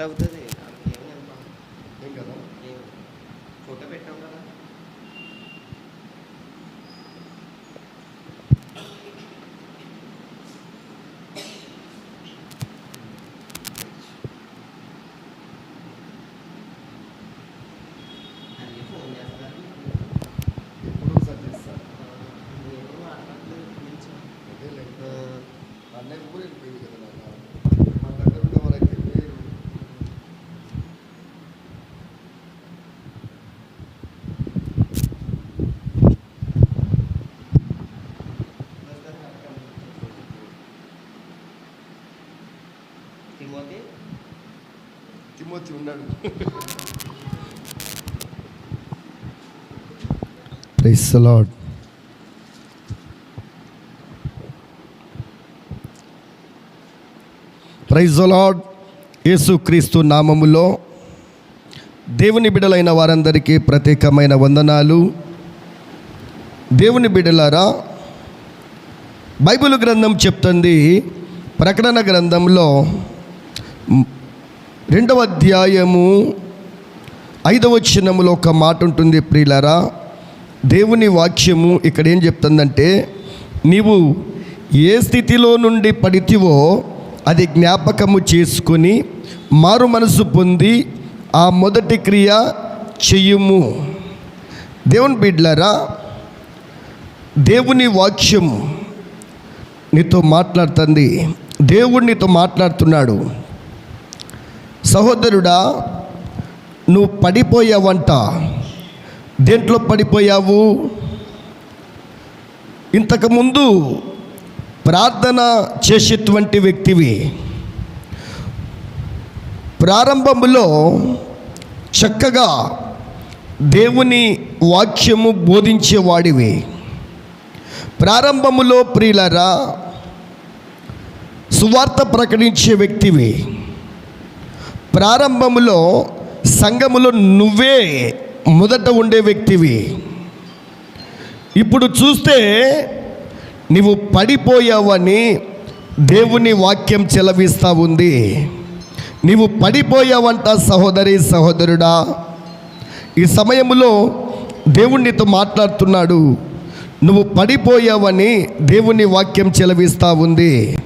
Cut అవుతుంది ఉన్నాడు. Price lord. Praise lord యేసుక్రీస్తు నామములో దేవుని బిడలైన వారందరికీ ప్రత్యేకమైన వందనాలు. దేవుని బిడలారా బైబిల్ గ్రంథం చెప్తుంది ప్రకటన గ్రంథంలో రెండవ అధ్యాయము ఐదవ చిన్నములో ఒక మాట ఉంటుంది ప్రియులారా. దేవుని వాక్యము ఇక్కడ ఏం చెప్తుందంటే నీవు ఏ స్థితిలో నుండి పడితివో అది జ్ఞాపకము చేసుకొని మారు మనసు పొంది ఆ మొదటి క్రియ చెయ్యుము దేవుని బిడ్లరా దేవుని వాక్యం నీతో మాట్లాడుతుంది. దేవుడు నీతో మాట్లాడుతున్నాడు. సహోదరుడా నువ్వు పడిపోయావంట. దేంట్లో పడిపోయావు? ఇంతకుముందు ప్రార్థన చేసేటువంటి వ్యక్తివి. ప్రారంభములో చక్కగా దేవుని వాక్యము బోధించేవాడివి. ప్రారంభములో ప్రియులరా సువార్త ప్రకటించే వ్యక్తివి. ప్రారంభములో సంఘములో నువ్వే మొదట ఉండే వ్యక్తివి. ఇప్పుడు చూస్తే నీవు పడిపోయావని దేవుని వాక్యం చెలవిస్తూ ఉంది. నీవు పడిపోయావంట సహోదరి సహోదరుడా. ఈ సమయంలో దేవుడు నీతో మాట్లాడుతున్నాడు. నువ్వు పడిపోయావని దేవుని వాక్యం చెలవిస్తూ ఉంది.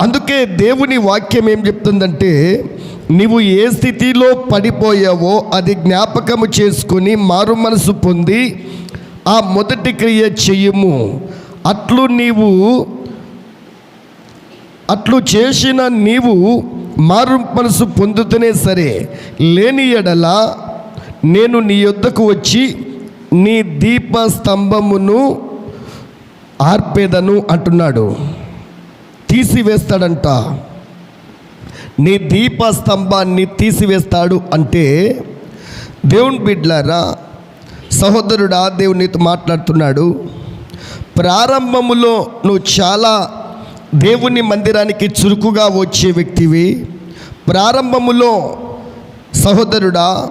అందుకే దేవుని వాక్యం ఏం చెప్తుందంటే నీవు ఏ స్థితిలో పడిపోయావో అది జ్ఞాపకము చేసుకుని మారు మనసు పొంది ఆ మొదటి క్రియ చెయ్యము. అట్లు నీవు అట్లు చేసిన నీవు మారు మనసు పొందుతూనే సరే లేని ఎడల నేను నీ యొద్దకు వచ్చి నీ దీప స్తంభమును ఆర్పేదను అంటున్నాడు. తీసివేస్తాడంట. నీ దీప స్తంభాన్ని తీసివేస్తాడు అంటే దేవుని బిడ్లారా సహోదరుడా దేవుడు నీతో మాట్లాడుతున్నాడు. ప్రారంభములో నువ్వు చాలా దేవుని మందిరానికి చురుకుగా వచ్చే వ్యక్తివి. ప్రారంభములో సహోదరుడా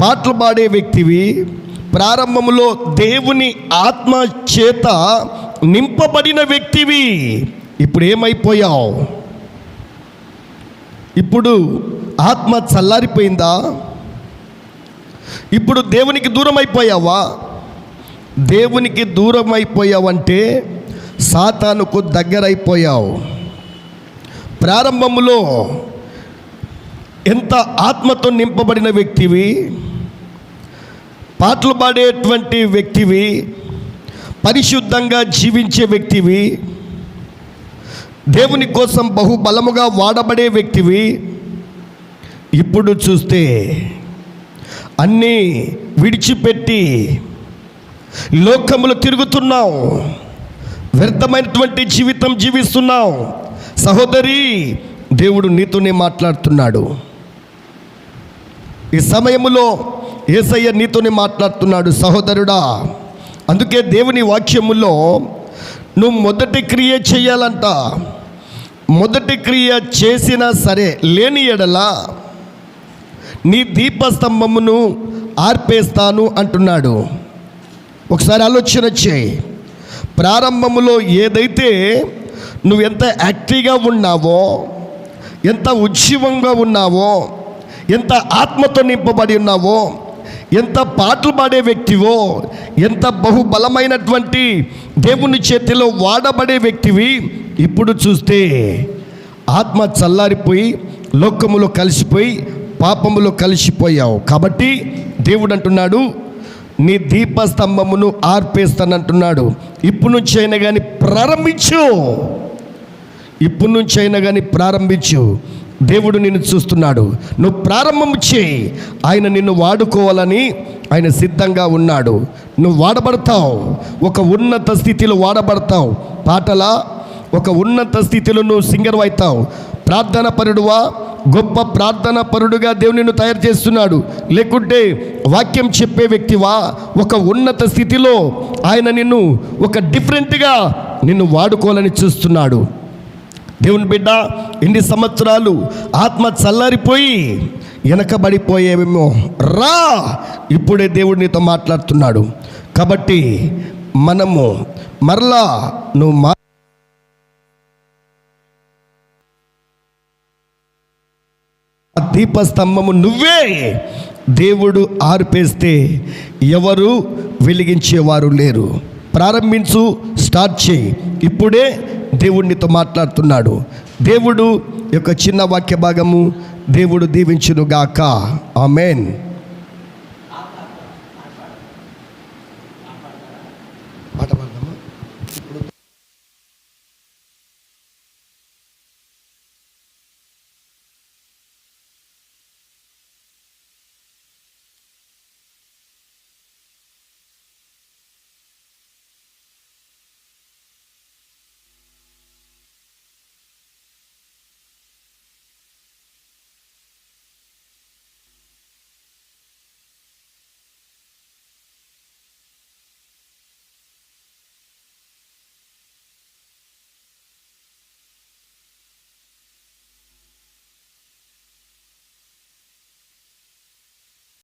పాటలు పాడే వ్యక్తివి. ప్రారంభములో దేవుని ఆత్మ చేత నింపబడిన వ్యక్తివి. ఇప్పుడు ఏమైపోయావు ఇప్పుడు ఆత్మ చల్లారిపోయిందా? ఇప్పుడు దేవునికి దూరం అయిపోయావా దేవునికి దూరం అయిపోయావంటే సాతానుకు దగ్గరైపోయావు. ప్రారంభములో ఎంత ఆత్మతో నింపబడిన వ్యక్తివి? పాటలు పాడేటువంటి వ్యక్తివి? పరిశుద్ధంగా జీవించే వ్యక్తివి? దేవుని కోసం బహుబలముగా వాడబడే వ్యక్తివి ఇప్పుడు చూస్తే అన్నీ విడిచిపెట్టి లోకములు తిరుగుతున్నావు వ్యర్థమైనటువంటి జీవితం జీవిస్తున్నావు సహోదరి దేవుడు నీతోనే మాట్లాడుతున్నాడు. ఈ సమయములో ఏసయ్య నీతోనే మాట్లాడుతున్నాడు సహోదరుడా అందుకే దేవుని వాక్యములో నువ్వు మొదటి క్రియ చేయాలంట. మొదటి క్రియ చేసినా సరే లేని ఎడల నీ దీపస్తంభమును ఆర్పేస్తాను అంటున్నాడు. ఒకసారి ఆలోచన చేయి. ప్రారంభములో ఏదైతే నువ్వు ఎంత యాక్టివ్గా ఉన్నావో ఎంత ఉజ్జీవంగా ఉన్నావో ఎంత ఆత్మతో నింపబడి ఉన్నావో ఎంత పాటలు పాడే వ్యక్తివో ఎంత బహుబలమైనటువంటి దేవుని చేతిలో వాడబడే వ్యక్తివి ఇప్పుడు చూస్తే ఆత్మ చల్లారిపోయి లోకములో కలిసిపోయి పాపములో కలిసిపోయావు. కాబట్టి దేవుడు అంటున్నాడు నీ దీపస్తంభమును ఆర్పేస్తానంటున్నాడు. ఇప్పుడు నుంచి అయినా కానీ ప్రారంభించు. ఇప్పుడు నుంచి అయినా కానీ ప్రారంభించు. దేవుడు నిన్ను చూస్తున్నాడు. నువ్వు ప్రారంభం చేయి. ఆయన నిన్ను వాడుకోవాలని ఆయన సిద్ధంగా ఉన్నాడు. నువ్వు వాడబడతావు. ఒక ఉన్నత స్థితిలో వాడబడతావు. పాటల ఒక ఉన్నత స్థితిలో నువ్వు సింగర్ అవుతావు. ప్రార్థన పరుడువా? గొప్ప ప్రార్థన పరుడుగా దేవుని తయారు చేస్తున్నాడు. లేకుంటే వాక్యం చెప్పే వ్యక్తివా? ఒక ఉన్నత స్థితిలో ఆయన నిన్ను ఒక డిఫరెంట్గా నిన్ను వాడుకోవాలని చూస్తున్నాడు. దేవుని బిడ్డ ఎన్ని సంవత్సరాలు ఆత్మ చల్లారిపోయి వెనకబడిపోయేవేమో. రా! ఇప్పుడే దేవుడు నీతో మాట్లాడుతున్నాడు. కాబట్టి మనము మరలా నువ్వు మా ఆ దీపస్తంభము నువ్వే. దేవుడు ఆర్పేస్తే ఎవరు వెలిగించేవారు లేరు. ప్రారంభించు స్టార్ట్ చేయి. ఇప్పుడే దేవుడినితో మాట్లాడుతున్నాడు. దేవుడు యొక్క చిన్న వాక్య భాగము దేవుడు దీవించునుగాక. ఆమెన్.